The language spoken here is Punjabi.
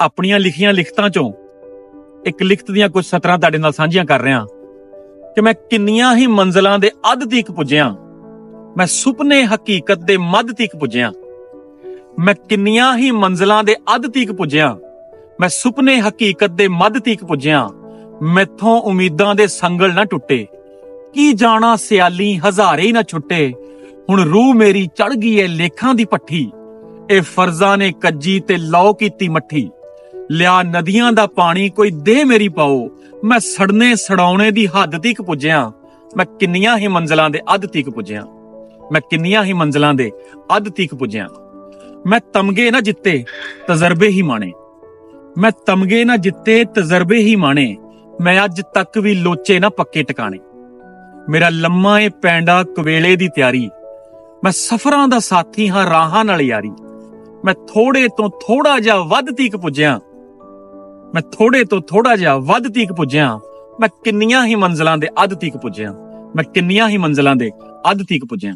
ਆਪਣੀਆਂ ਲਿਖੀਆਂ ਲਿਖਤਾਂ ਚੋਂ ਇੱਕ ਲਿਖਤ ਦੀਆਂ ਕੁਝ ਸਤਰਾਂ ਤੁਹਾਡੇ ਨਾਲ ਸਾਂਝੀਆਂ ਕਰ ਰਿਹਾ ਕਿ ਮੈਂ ਕਿੰਨੀਆਂ ਹੀ ਮੰਜ਼ਲਾਂ ਦੇ ਅੱਧ ਤੀਕ ਪੁੱਜਿਆ, ਮੈਂ ਸੁਪਨੇ ਹਕੀਕਤ ਦੇ ਮੱਧ ਤੀਕ ਪੁੱਜਿਆ, ਮੈਂ ਕਿੰਨੀਆਂ ਹੀ ਮੰਜ਼ਲਾਂ ਦੇ ਅੱਧ ਤੀਕ ਪੁੱਜਿਆ, ਮੈਂ ਸੁਪਨੇ ਹਕੀਕਤ ਦੇ ਮੱਧ ਤੀਕ ਪੁੱਜਿਆ, ਮੈਥੋਂ ਉਮੀਦਾਂ ਦੇ ਸੰਗਲ ਨਾ ਟੁੱਟੇ, ਕੀ ਜਾਣਾ ਸਿਆਲੀ ਹਜ਼ਾਰੇ ਹੀ ਨਾ ਛੁੱਟੇ, ਹੁਣ ਰੂਹ ਮੇਰੀ ਚੜ ਗਈ ਏ ਲੇਖਾਂ ਦੀ ਪੱਠੀ, ਇਹ ਫਰਜ਼ਾਂ ਨੇ ਕੱਜੀ ਤੇ ਲੌ ਕੀਤੀ ਮੱਠੀ। ਲਿਆ ਨਦੀਆਂ ਦਾ ਪਾਣੀ, ਕੋਈ ਦੇ ਮੇਰੀ ਪਾਓ। ਮੈਂ ਸੜਨੇ ਸੜਾਉਣੇ ਦੀ ਹੱਦ ਤੀਕ ਪੁੱਜਿਆ। ਮੈਂ ਕਿੰਨੀਆਂ ਹੀ ਮੰਜ਼ਲਾਂ ਦੇ ਅੱਧ ਤੀਕ ਪੁੱਜਿਆ। ਮੈਂ ਕਿੰਨੀਆਂ ਹੀ ਮੰਜ਼ਲਾਂ ਦੇ ਅੱਧ ਤੀਕ ਪੁੱਜਿਆ। ਮੈਂ ਤਮਗੇ ਨਾ ਜਿੱਤੇ, ਤਜਰਬੇ ਹੀ ਮਾਣੇ। ਮੈਂ ਤਮਗੇ ਨਾ ਜਿੱਤੇ, ਤਜਰਬੇ ਹੀ ਮਾਣੇ। ਮੈਂ ਅੱਜ ਤੱਕ ਵੀ ਲੋਚੇ ਨਾ ਪੱਕੇ ਟਿਕਾਣੇ। ਮੇਰਾ ਲੰਮਾ ਏ ਪੈਂਡਾ ਕਵੇਲੇ ਦੀ ਤਿਆਰੀ। ਮੈਂ ਸਫ਼ਰਾਂ ਦਾ ਸਾਥੀ ਹਾਂ, ਰਾਹਾਂ ਨਾਲ ਯਾਰੀ। ਮੈਂ ਥੋੜੇ ਤੋਂ ਥੋੜਾ ਜਿਹਾ ਵੱਧ ਤੀਕ ਪੁੱਜਿਆ। ਮੈਂ ਥੋੜੇ ਤੋਂ ਥੋੜਾ ਜਿਹਾ ਵੱਧ ਤੀਕ ਪੁੱਜਿਆ। ਮੈਂ ਕਿੰਨੀਆਂ ਹੀ ਮੰਜ਼ਲਾਂ ਦੇ ਅੱਧ ਤੀਕ ਪੁੱਜਿਆ। ਮੈਂ ਕਿੰਨੀਆਂ ਹੀ ਮੰਜ਼ਲਾਂ ਦੇ ਅੱਧ ਤੀਕ ਪੁੱਜਿਆ।